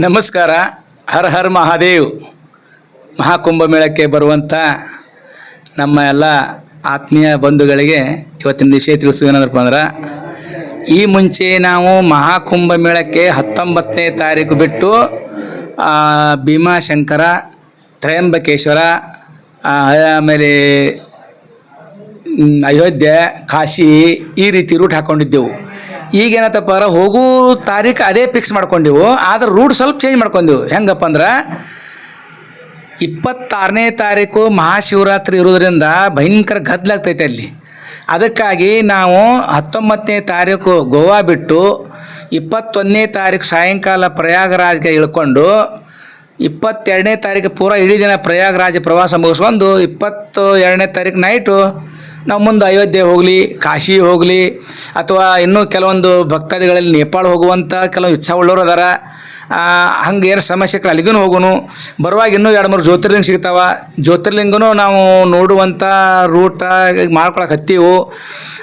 ನಮಸ್ಕಾರ. ಹರ್ ಹರ್ ಮಹಾದೇವ್. ಮಹಾಕುಂಭ ಮೇಳಕ್ಕೆ ಬರುವಂಥ ನಮ್ಮ ಎಲ್ಲ ಆತ್ಮೀಯ ಬಂಧುಗಳಿಗೆ ಇವತ್ತಿನ ವಿಷಯ ತಿಳಿಸೋದೇನಂದ್ರಪ್ಪ ಅಂದ್ರೆ, ಈ ಮುಂಚೆ ನಾವು ಮಹಾಕುಂಭ ಮೇಳಕ್ಕೆ ಹತ್ತೊಂಬತ್ತನೇ ತಾರೀಕು ಬಿಟ್ಟು ಭೀಮಾಶಂಕರ, ತ್ರಯಂಬಕೇಶ್ವರ ಆಮೇಲೆ ಅಯೋಧ್ಯೆ, ಕಾಶಿ ಈ ರೀತಿ ರೂಟ್ ಹಾಕ್ಕೊಂಡಿದ್ದೆವು ಈಗೇನತ್ತಪ್ಪ ಅಂದ್ರೆ ಹೋಗೋ ತಾರೀಕು ಅದೇ ಫಿಕ್ಸ್ ಮಾಡ್ಕೊಂಡೆವು, ಆದ್ರೆ ರೂಟ್ ಸ್ವಲ್ಪ ಚೇಂಜ್ ಮಾಡ್ಕೊಂಡೆವು. ಹೆಂಗಪ್ಪ ಅಂದ್ರೆ ಇಪ್ಪತ್ತಾರನೇ ತಾರೀಕು ಮಹಾಶಿವರಾತ್ರಿ ಇರೋದ್ರಿಂದ ಭಯಂಕರ ಗದ್ದಲಾಗ್ತೈತೆ ಅಲ್ಲಿ. ಅದಕ್ಕಾಗಿ ನಾವು ಹತ್ತೊಂಬತ್ತನೇ ತಾರೀಕು ಗೋವಾ ಬಿಟ್ಟು ಇಪ್ಪತ್ತೊಂದನೇ ತಾರೀಕು ಸಾಯಂಕಾಲ ಪ್ರಯಾಗರಾಜ್ಗೆ ಇಳ್ಕೊಂಡು ಇಪ್ಪತ್ತೆರಡನೇ ತಾರೀಕು ಪೂರ ಇಡೀ ದಿನ ಪ್ರಯಾಗರಾಜ ಪ್ರವಾಸ ಮುಗಿಸ್ಕೊಂಡು ಇಪ್ಪತ್ತು ಎರಡನೇ ತಾರೀಕು ನೈಟು ನಾವು ಮುಂದೆ ಅಯೋಧ್ಯೆ ಹೋಗಲಿ, ಕಾಶಿ ಹೋಗಲಿ, ಅಥವಾ ಇನ್ನೂ ಕೆಲವೊಂದು ಭಕ್ತಾದಿಗಳಲ್ಲಿ ನೇಪಾಳ ಹೋಗುವಂಥ ಕೆಲವು ಇಚ್ಛಾ ಉಳ್ಳೋರು ಅದಾರ. ಹಂಗೆ ಏನು ಸಮಸ್ಯೆ ಅಲ್ಲಿಗೂ ಹೋಗೋನು. ಬರುವಾಗ ಇನ್ನೂ ಎರಡು ಮೂರು ಜ್ಯೋತಿರ್ಲಿಂಗ ಸಿಗ್ತಾವ. ಜ್ಯೋತಿರ್ಲಿಂಗನೂ ನಾವು ನೋಡುವಂಥ ರೂಟ ಮಾಡ್ಕೊಳಕ್ಕೆ ಹತ್ತೀವು.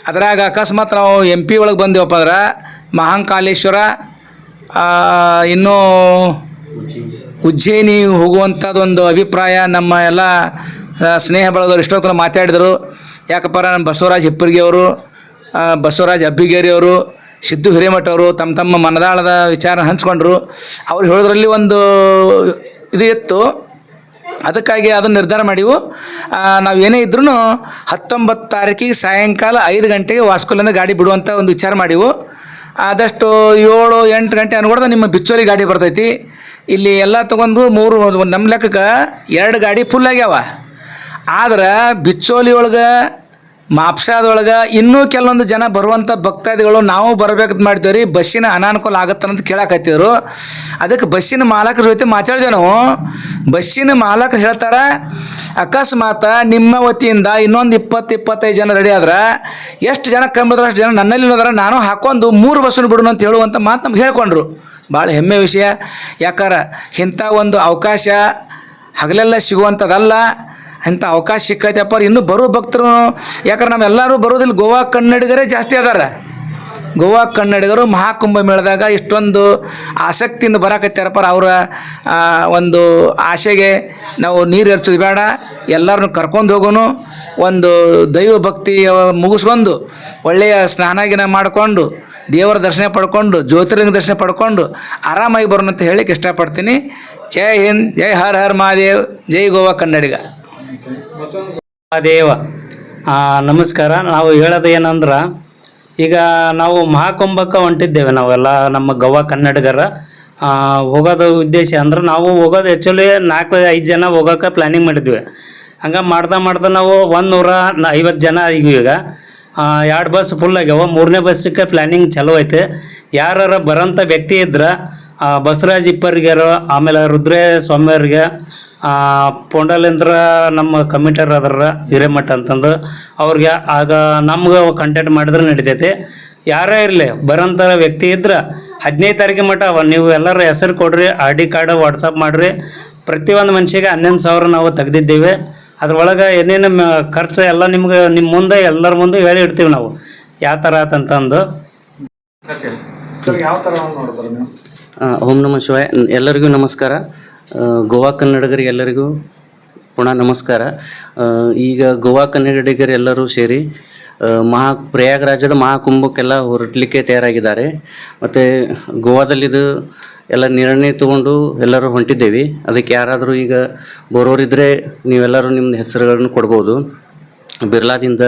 ಅದ್ರಾಗ ಅಕಸ್ಮಾತ್ ನಾವು ಎಂ ಪಿ ಒಳಗೆ ಬಂದೇವಪ್ಪ ಅಂದ್ರೆ ಮಹಾಂಕಾಲೇಶ್ವರ ಇನ್ನೂ ಉಜ್ಜಯಿನಿ ಹೋಗುವಂಥದ್ದೊಂದು ಅಭಿಪ್ರಾಯ ನಮ್ಮ ಎಲ್ಲ ಸ್ನೇಹ ಬಳಗದವ್ರು ಇಷ್ಟೊತ್ತನ ಮಾತಾಡಿದರು. ಯಾಕಪ್ಪ ನಮ್ಮ ಬಸವರಾಜ್ ಹಿಪ್ಪರ್ಗಿ ಅವರು ಬಸವರಾಜ್ ಅಬ್ಬಿಗೇರಿ ಅವರು, ಸಿದ್ದು ಹಿರೇಮಠ ಅವರು, ತಮ್ಮ ತಮ್ಮ ಮನದಾಳದ ವಿಚಾರ ಹಂಚ್ಕೊಂಡ್ರು. ಅವ್ರು ಹೇಳೋದ್ರಲ್ಲಿ ಒಂದು ಇದು ಇತ್ತು. ಅದಕ್ಕಾಗಿ ಅದನ್ನು ನಿರ್ಧಾರ ಮಾಡಿವು. ನಾವು ಏನೇ ಇದ್ರೂ ಹತ್ತೊಂಬತ್ತು ತಾರೀಕಿಗೆ ಸಾಯಂಕಾಲ ಐದು ಗಂಟೆಗೆ ವಾಸ್ಕೋಲಿಂದ ಗಾಡಿ ಬಿಡುವಂಥ ಒಂದು ವಿಚಾರ ಮಾಡಿವು. ಆದಷ್ಟು ಏಳು, ಎಂಟು ಗಂಟೆ ಅನ್ಕೊಡ್ದ ನಿಮ್ಮ ಬಿಚ್ಚೋಲಿ ಗಾಡಿ ಬರ್ತೈತಿ. ಇಲ್ಲಿ ಎಲ್ಲ ತೊಗೊಂಡು ಮೂರು ನಮ್ಮ ಲೆಕ್ಕಕ್ಕೆ ಎರಡು ಗಾಡಿ ಫುಲ್ ಆಗ್ಯಾವ. ಆದ್ರೆ ಬಿಚ್ಚೋಲಿಯೊಳಗೆ, ಮಾಪ್ಸಾದೊಳಗೆ ಇನ್ನೂ ಕೆಲವೊಂದು ಜನ ಬರುವಂಥ ಭಕ್ತಾದಿಗಳು ನಾವು ಬರ್ಬೇಕಂತ ಮಾಡ್ತೇವೆ ರೀ, ಬಸ್ಸಿನ ಅನಾನುಕೂಲ ಆಗತ್ತಂತ ಕೇಳಕತ್ತಿದ್ರು. ಅದಕ್ಕೆ ಬಸ್ಸಿನ ಮಾಲಕರ ಜೊತೆ ಮಾತಾಡಿದೆ ನಾವು. ಬಸ್ಸಿನ ಮಾಲಕರು ಹೇಳ್ತಾರೆ, ಅಕಸ್ಮಾತ್ ನಿಮ್ಮ ವತಿಯಿಂದ ಇನ್ನೊಂದು ಇಪ್ಪತ್ತು, ಇಪ್ಪತ್ತೈದು ಜನ ರೆಡಿ ಆದ್ರೆ, ಎಷ್ಟು ಜನ ಕಮ್ಮಿ ಅಷ್ಟು ಜನ ನನ್ನಲ್ಲಿ ಅದರ, ನಾನು ಹಾಕೊಂಡು ಮೂರು ಬಸ್ಸನ್ನು ಬಿಡೋಣ ಅಂತ ಹೇಳುವಂಥ ಮಾತು ನಮ್ಗೆ ಹೇಳ್ಕೊಂಡ್ರು. ಭಾಳ ಹೆಮ್ಮೆ ವಿಷಯ. ಯಾಕಾರ, ಇಂಥ ಒಂದು ಅವಕಾಶ ಹಗಲೆಲ್ಲ ಸಿಗುವಂಥದ್ದಲ್ಲ. ಅಂಥ ಅವಕಾಶ ಸಿಕ್ಕೈತಪ್ಪ ಇನ್ನೂ ಬರೋ ಭಕ್ತರು, ಯಾಕಂದ್ರೆ ನಾವೆಲ್ಲರೂ ಬರೋದಿಲ್ಲ. ಗೋವಾ ಕನ್ನಡಿಗರೇ ಜಾಸ್ತಿ ಅದಾರ. ಗೋವಾ ಕನ್ನಡಿಗರು ಮಹಾಕುಂಭ ಮೇಳದಾಗ ಇಷ್ಟೊಂದು ಆಸಕ್ತಿಯಿಂದ ಬರಕತ್ತಾರಪ್ಪ ಅವರ ಒಂದು ಆಸೆಗೆ ನಾವು ನೀರು ಎರಚೋದು ಬೇಡ. ಎಲ್ಲರನ್ನು ಕರ್ಕೊಂಡು ಹೋಗೋನು. ಒಂದು ದೈವ ಭಕ್ತಿ ಮುಗಿಸ್ಕೊಂಡು, ಒಳ್ಳೆಯ ಸ್ನಾನ ಗಿನ ಮಾಡಿಕೊಂಡು, ದೇವರ ದರ್ಶನ ಪಡ್ಕೊಂಡು, ಜ್ಯೋತಿರ್ಲಿಂಗ ದರ್ಶನ ಪಡ್ಕೊಂಡು ಆರಾಮಾಗಿ ಬರೋಣ ಅಂತ ಹೇಳಿಕ್ಕೆ ಇಷ್ಟಪಡ್ತೀನಿ. ಜೈ ಹಿಂದ್, ಜೈ ಹರ್ ಹರ್ ಮಹಾದೇವ್, ಜೈ ಗೋವಾ ಕನ್ನಡಿಗ. ದೇವ. ನಮಸ್ಕಾರ. ನಾವು ಹೇಳೋದು ಏನಂದ್ರೆ, ಈಗ ನಾವು ಮಹಾಕುಂಭಕ್ಕೆ ಹೊಂಟಿದ್ದೇವೆ ನಾವೆಲ್ಲ ನಮ್ಮ ಗವಾ ಕನ್ನಡಿಗರ. ಹೋಗೋದು ಉದ್ದೇಶ ಅಂದ್ರೆ ನಾವು ಹೋಗೋದು ಆ್ಯಕ್ಚುಲಿ ನಾಲ್ಕು, ಐದು ಜನ ಹೋಗೋಕೆ ಪ್ಲ್ಯಾನಿಂಗ್ ಮಾಡಿದ್ವಿ. ಹಂಗೆ ಮಾಡ್ತಾ ಮಾಡ್ತಾ ನಾವು ಒಂದು ನೂರ ಐವತ್ತು ಜನ ಆಗಿವಿ ಈಗ. ಎರಡು ಬಸ್ ಫುಲ್ ಆಗ್ಯಾವ. ಮೂರನೇ ಬಸ್ಸಿಗೆ ಪ್ಲ್ಯಾನಿಂಗ್ ಚಲೋ ಐತೆ. ಯಾರು ಬರೋಂಥ ವ್ಯಕ್ತಿ ಇದ್ರೆ ಬಸವರಾಜ್ ಇಪ್ಪರ್ಗ್ಯಾರು ಆಮೇಲೆ ರುದ್ರೇ ಸ್ವಾಮಿಯವ್ರಿಗೆ ಪೊಂಡಲಿಂದ್ರ ನಮ್ಮ ಕಮಿಟರ್ ಅದರ ಹಿರೇಮಠ ಅಂತಂದು ಅವ್ರಿಗೆ ಆಗ ನಮ್ಗೆ ಕಂಟ್ಯಾಕ್ಟ್ ಮಾಡಿದ್ರೆ ನಡಿತೈತಿ. ಯಾರೇ ಇರಲಿ ಬರೋಂಥ ವ್ಯಕ್ತಿ ಇದ್ರೆ ಹದಿನೈದು ತಾರೀಕು ಮಟ್ಟ ನೀವು ಎಲ್ಲರ ಹೆಸರು ಕೊಡ್ರಿ ಆರ್ ಡಿ ಕಾರ್ಡ್ ವಾಟ್ಸಪ್ ಮಾಡಿರಿ. ಪ್ರತಿಯೊಂದು ಮನುಷ್ಯಗೆ ಹನ್ನೊಂದು ಸಾವಿರ ನಾವು ತೆಗ್ದಿದ್ದೇವೆ. ಅದ್ರೊಳಗೆ ಏನೇನು ಖರ್ಚು ಎಲ್ಲ ನಿಮ್ಗೆ ನಿಮ್ಮ ಮುಂದೆ ಎಲ್ಲರ ಮುಂದೆ ಹೇಳಿ ಇಡ್ತೀವಿ ನಾವು. ಯಾವ ಥರ ಆತಂತಂದು ಆ, ಓಂ ನಮ ಶಿವಾಯ. ಎಲ್ಲರಿಗೂ ನಮಸ್ಕಾರ. ಗೋವಾ ಕನ್ನಡಿಗರಿಗೆ ಎಲ್ಲರಿಗೂ ಪುನಃ ನಮಸ್ಕಾರ. ಈಗ ಗೋವಾ ಕನ್ನಡಿಗರು ಎಲ್ಲರೂ ಸೇರಿ ಮಹಾ ಪ್ರಯಾಗರಾಜದ ಮಹಾಕುಂಭಕ್ಕೆಲ್ಲ ಹೊರಡಲಿಕ್ಕೆ ತಯಾರಾಗಿದ್ದಾರೆ. ಮತ್ತು ಗೋವಾದಲ್ಲಿದು ಎಲ್ಲ ನಿರ್ಣಯ ತಗೊಂಡು ಎಲ್ಲರೂ ಹೊಂಟಿದ್ದೇವೆ. ಅದಕ್ಕೆ ಯಾರಾದರೂ ಈಗ ಬರೋರಿದ್ದರೆ ನೀವೆಲ್ಲರೂ ನಿಮ್ಮ ಹೆಸರುಗಳನ್ನು ಕೊಡ್ಬೋದು. ಬಿರ್ಲಾದಿಂದ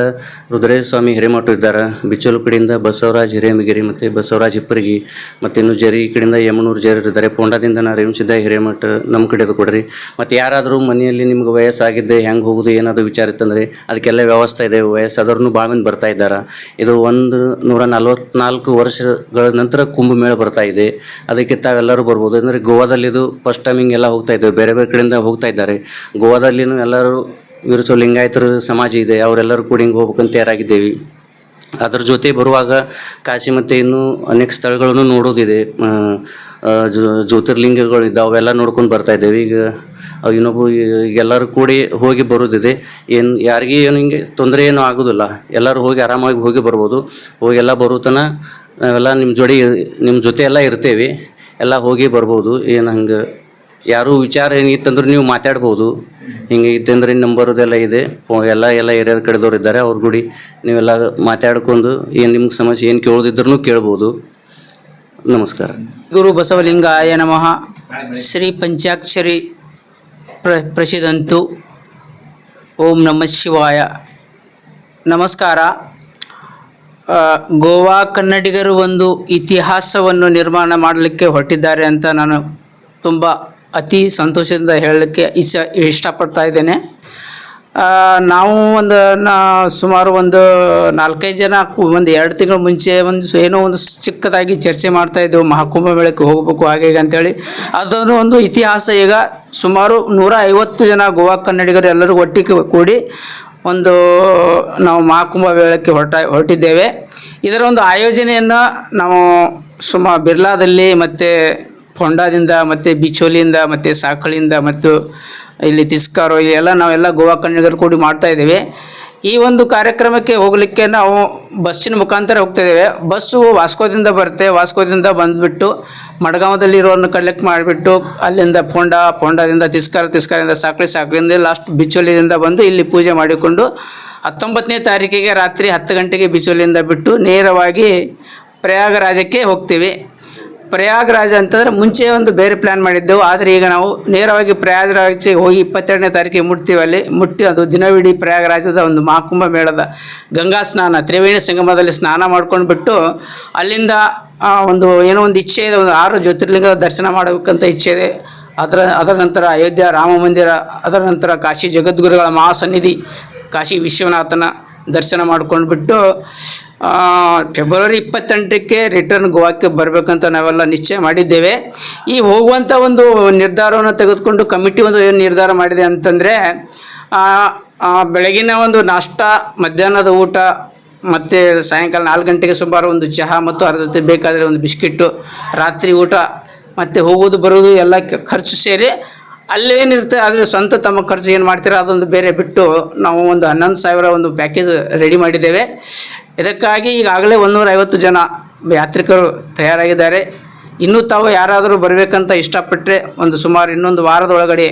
ರುದ್ರೇಶ ಸ್ವಾಮಿ ಹಿರೇಮಠ ಇದ್ದಾರೆ. ಬಿಚ್ಚಲು ಕಡೆಯಿಂದ ಬಸವರಾಜ್ ಹಿರೇಮಗಿರಿ ಮತ್ತು ಬಸವರಾಜ್ ಹಿಪ್ಪರಿಗಿ ಮತ್ತು ಇನ್ನು ಜರಿ ಕಡೆಯಿಂದ ಯಮನೂರು ಜರಿ ಇದ್ದಾರೆ. ಪೋಂಡಾದಿಂದ ನಾ ರೇಮಸಿದ್ದ ಹಿರೇಮಠ ನಮ್ಮ ಕಡೆದು ಕೊಡ್ರಿ. ಮತ್ತು ಯಾರಾದರೂ ಮನೆಯಲ್ಲಿ ನಿಮ್ಗೆ ವಯಸ್ಸಾಗಿದ್ದೆ ಹೆಂಗೆ ಹೋಗೋದು, ಏನಾದರೂ ವಿಚಾರ ಇತ್ತಂದರೆ ಅದಕ್ಕೆಲ್ಲ ವ್ಯವಸ್ಥೆ ಇದೆ. ವಯಸ್ಸಾದವ್ರನ್ನೂ ಭಾಳ ಮಂದಿ ಬರ್ತಾ ಇದ್ದಾರೆ. ಇದು ಒಂದು ನೂರ ನಲ್ವತ್ನಾಲ್ಕು ವರ್ಷಗಳ ನಂತರ ಕುಂಭಮೇಳ ಬರ್ತಾ ಇದೆ. ಅದಕ್ಕೆ ತಾವೆಲ್ಲರೂ ಬರ್ಬೋದು. ಅಂದರೆ ಗೋವಾದಲ್ಲಿ ಇದು ಫಸ್ಟ್ ಟೈಮಿಂಗ್ ಎಲ್ಲ ಹೋಗ್ತಾ ಇದ್ದೇವೆ ಬೇರೆ ಬೇರೆ ಕಡೆಯಿಂದ ಹೋಗ್ತಾ ಇದ್ದಾರೆ. ಗೋವಾದಲ್ಲಿನೂ ಎಲ್ಲರೂ ವಿರಸೋ ಲಿಂಗಾಯತರ ಸಮಾಜ ಇದೆ, ಅವರೆಲ್ಲರೂ ಕೂಡ ಹಿಂಗೆ ಹೋಗ್ಬೇಕಂತ ತಯಾರಾಗಿದ್ದೇವೆ. ಅದ್ರ ಜೊತೆ ಬರುವಾಗ ಕಾಶಿ ಮತ್ತು ಇನ್ನೂ ಅನೇಕ ಸ್ಥಳಗಳನ್ನು ನೋಡೋದಿದೆ. ಜ್ಯೋತಿರ್ಲಿಂಗಗಳು ಇದ್ದಾವೆ, ಅವೆಲ್ಲ ನೋಡ್ಕೊಂಡು ಬರ್ತಾ ಇದ್ದೇವೆ. ಈಗ ಇನ್ನೊಬ್ಬ ಎಲ್ಲರೂ ಕೂಡಿ ಹೋಗಿ ಬರೋದಿದೆ. ಏನು, ಯಾರಿಗೆ ಏನು ಹಿಂಗೆ ತೊಂದರೆ ಏನೂ ಆಗೋದಿಲ್ಲ. ಎಲ್ಲರೂ ಹೋಗಿ ಆರಾಮಾಗಿ ಹೋಗಿ ಬರ್ಬೋದು. ಹೋಗಿ ಎಲ್ಲ ಬರೋ ನಾವೆಲ್ಲ ನಿಮ್ಮ ಜೋಡಿ ನಿಮ್ಮ ಜೊತೆ ಎಲ್ಲ ಇರ್ತೇವೆ. ಎಲ್ಲ ಹೋಗಿ ಬರ್ಬೋದು. ಏನು ಹಂಗೆ ಯಾರೂ ವಿಚಾರ ಏನಿತ್ತಂದ್ರೆ ನೀವು ಮಾತಾಡ್ಬೋದು. ಹಿಂಗೆ ಇತ್ತಂದ್ರೆ ನಂಬರ್ದೆಲ್ಲ ಇದೆ. ಫೋ- ಎಲ್ಲ ಎಲ್ಲ ಏರಿಯಾದ ಕಡೆದವ್ರು ಇದ್ದಾರೆ. ಅವ್ರ ಗುಡಿ ನೀವೆಲ್ಲ ಮಾತಾಡ್ಕೊಂಡು ಏನು ನಿಮ್ಗೆ ಸಮಸ್ಯೆ ಏನು ಕೇಳೋದಿದ್ರು ಕೇಳ್ಬೋದು. ನಮಸ್ಕಾರ. ಗುರು ಬಸವಲಿಂಗಾಯ ನಮಃ. ಶ್ರೀ ಪಂಚಾಕ್ಷರಿ ಪ್ರ, ಪ್ರಸಿದಂತು ಓಂ ನಮಃ ಶಿವಾಯ. ನಮಸ್ಕಾರ. ಗೋವಾ ಕನ್ನಡಿಗರು ಒಂದು ಇತಿಹಾಸವನ್ನು ನಿರ್ಮಾಣ ಮಾಡಲಿಕ್ಕೆ ಹೊರಟಿದ್ದಾರೆ ಅಂತ ನಾನು ತುಂಬ ಅತಿ ಸಂತೋಷದಿಂದ ಹೇಳಲಿಕ್ಕೆ ಇಚ್ಛ, ಇಷ್ಟಪಡ್ತಾ ಇದ್ದೇನೆ. ನಾವು ಒಂದು, ನಾ, ಸುಮಾರು ಒಂದು ನಾಲ್ಕೈದು ಜನ ಒಂದು ಎರಡು ತಿಂಗಳ ಮುಂಚೆ ಒಂದು ಏನೋ ಒಂದು ಚಿಕ್ಕದಾಗಿ ಚರ್ಚೆ ಮಾಡ್ತಾ ಇದ್ದೆವು, ಮಹಾಕುಂಭ ಮೇಳಕ್ಕೆ ಹೋಗಬೇಕು ಹಾಗೆ ಹೀಗೆ ಅಂತೇಳಿ. ಅದನ್ನು ಒಂದು ಇತಿಹಾಸ ಈಗ ಸುಮಾರು ನೂರ ಐವತ್ತು ಜನ ಗೋವಾ ಕನ್ನಡಿಗರು ಎಲ್ಲರೂ ಒಟ್ಟಿಗೆ ಕೂಡಿ ಒಂದು ನಾವು ಮಹಾಕುಂಭ ಮೇಳಕ್ಕೆ ಹೊರಟ, ಹೊರಟಿದ್ದೇವೆ. ಇದರ ಒಂದು ಆಯೋಜನೆಯನ್ನು ನಾವು ಸುಮಾ ಬಿರ್ಲಾದಲ್ಲಿ ಮತ್ತು ಹೊಂಡಾದಿಂದ ಮತ್ತು ಬಿಚೋಲಿಯಿಂದ ಮತ್ತು ಸಾಕಳಿಯಿಂದ ಮತ್ತು ಇಲ್ಲಿ ತಿಸ್ಕಾರೋ, ಇಲ್ಲಿ ಎಲ್ಲ ನಾವೆಲ್ಲ ಗೋವಾ ಕನ್ನಡಿಗರು ಕೂಡಿ ಮಾಡ್ತಾ ಇದ್ದೇವೆ. ಈ ಒಂದು ಕಾರ್ಯಕ್ರಮಕ್ಕೆ ಹೋಗಲಿಕ್ಕೆ ನಾವು ಬಸ್ಸಿನ ಮುಖಾಂತರ ಹೋಗ್ತಾ ಇದ್ದೇವೆ. ಬಸ್ಸು ವಾಸ್ಕೋದಿಂದ ಬರುತ್ತೆ. ವಾಸ್ಕೋದಿಂದ ಬಂದುಬಿಟ್ಟು ಮಡ್ಗಾಂವದಲ್ಲಿರೋರನ್ನ ಕಲೆಕ್ಟ್ ಮಾಡಿಬಿಟ್ಟು ಅಲ್ಲಿಂದ ಪೋಂಡ, ಪೋಂಡದಿಂದ ತಿಸ್ಕಾರ ತಿಸ್ಕಾರದಿಂದ ಸಾಕಳಿ, ಸಾಕಳಿಯಿಂದ ಲಾಸ್ಟ್ ಬಿಚೋಲಿಯಿಂದ ಬಂದು ಇಲ್ಲಿ ಪೂಜೆ ಮಾಡಿಕೊಂಡು ಹತ್ತೊಂಬತ್ತನೇ ತಾರೀಕಿಗೆ ರಾತ್ರಿ ಹತ್ತು ಗಂಟೆಗೆ ಬಿಚೋಲಿಯಿಂದ ಬಿಟ್ಟು ನೇರವಾಗಿ ಪ್ರಯಾಗರಾಜಕ್ಕೆ ಹೋಗ್ತೀವಿ. ಪ್ರಯಾಗರಾಜ ಅಂತಂದ್ರೆ ಮುಂಚೆ ಒಂದು ಬೇರೆ ಪ್ಲ್ಯಾನ್ ಮಾಡಿದ್ದೆವು. ಆದರೆ ಈಗ ನಾವು ನೇರವಾಗಿ ಪ್ರಯಾಗ್ರಾಜ್ಗೆ ಹೋಗಿ ಇಪ್ಪತ್ತೆರಡನೇ ತಾರೀಕಿಗೆ ಮುಟ್ತೀವಿ ಅಲ್ಲಿ. ಮುಟ್ಟಿ ಅದು ದಿನವಿಡೀ ಪ್ರಯಾಗರಾಜದ ಒಂದು ಮಹಾಕುಂಭ ಮೇಳದ ಗಂಗಾ ಸ್ನಾನ, ತ್ರಿವೇಣಿ ಸಂಗಮದಲ್ಲಿ ಸ್ನಾನ ಮಾಡ್ಕೊಂಡು ಬಿಟ್ಟು ಅಲ್ಲಿಂದ ಒಂದು ಏನೋ ಒಂದು ಇಚ್ಛೆ ಇದೆ. ಒಂದು ಆರು ಜ್ಯೋತಿರ್ಲಿಂಗದ ದರ್ಶನ ಮಾಡಬೇಕಂತ ಇಚ್ಛೆ ಇದೆ. ಅದರ ಅದರ ನಂತರ ಅಯೋಧ್ಯ ರಾಮ ಮಂದಿರ, ಅದರ ನಂತರ ಕಾಶಿ ಜಗದ್ಗುರುಗಳ ಮಹಾಸನ್ನಿಧಿ, ಕಾಶಿ ವಿಶ್ವನಾಥನ ದರ್ಶನ ಮಾಡ್ಕೊಂಡ್ಬಿಟ್ಟು ಫೆಬ್ರವರಿ ಇಪ್ಪತ್ತೆಂಟಕ್ಕೆ ರಿಟರ್ನ್ ಗೋವಾಕ್ಕೆ ಬರಬೇಕಂತ ನಾವೆಲ್ಲ ನಿಶ್ಚಯ ಮಾಡಿದ್ದೇವೆ. ಈ ಹೋಗುವಂಥ ಒಂದು ನಿರ್ಧಾರವನ್ನು ತೆಗೆದುಕೊಂಡು ಕಮಿಟಿ ಒಂದು ಏನು ನಿರ್ಧಾರ ಮಾಡಿದೆ ಅಂತಂದರೆ ಬೆಳಗಿನ ಒಂದು ನಾಷ್ಟ, ಮಧ್ಯಾಹ್ನದ ಊಟ, ಮತ್ತು ಸಾಯಂಕಾಲ ನಾಲ್ಕು ಗಂಟೆಗೆ ಸುಮಾರು ಒಂದು ಚಹಾ ಮತ್ತು ಅದರ ಜೊತೆ ಬೇಕಾದರೆ ಒಂದು ಬಿಸ್ಕಿಟ್ಟು, ರಾತ್ರಿ ಊಟ, ಮತ್ತು ಹೋಗೋದು ಬರೋದು ಎಲ್ಲ ಖರ್ಚು ಸೇರಿ ಅಲ್ಲೇನಿರುತ್ತೆ ಆದರೆ ಸ್ವಂತ ತಮ್ಮ ಖರ್ಚು ಏನು ಮಾಡ್ತೀರಾ, ಅದೊಂದು ಬೇರೆ ಬಿಟ್ಟು ನಾವು ಒಂದು ಹನ್ನೊಂದು ಸಾವಿರ ಒಂದು ಪ್ಯಾಕೇಜ್ ರೆಡಿ ಮಾಡಿದ್ದೇವೆ. ಇದಕ್ಕಾಗಿ ಈಗಾಗಲೇ ಒಂದೂರ ಜನ ಯಾತ್ರಿಕರು ತಯಾರಾಗಿದ್ದಾರೆ. ಇನ್ನೂ ತಾವು ಯಾರಾದರೂ ಬರಬೇಕಂತ ಇಷ್ಟಪಟ್ಟರೆ ಒಂದು ಸುಮಾರು ಇನ್ನೊಂದು ವಾರದೊಳಗಡೆ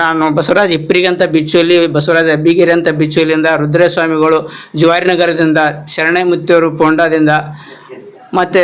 ನಾನು ಬಸವರಾಜ್ ಇಪ್ಪರಿಗೆ ಅಂತ ಬಿಚ್ಚೋಲಿ ಬಸವರಾಜ ಅಬ್ಬಿಗೆರೆ ಅಂತ ಬಿಚ್ಚೋಲಿಯಿಂದ ರುದ್ರಸ್ವಾಮಿಗಳು ಜವಾರಿನಗರದಿಂದ ಶರಣೆ ಮುತ್ತಿಯವರು ಪೋಂಡಾದಿಂದ, ಮತ್ತು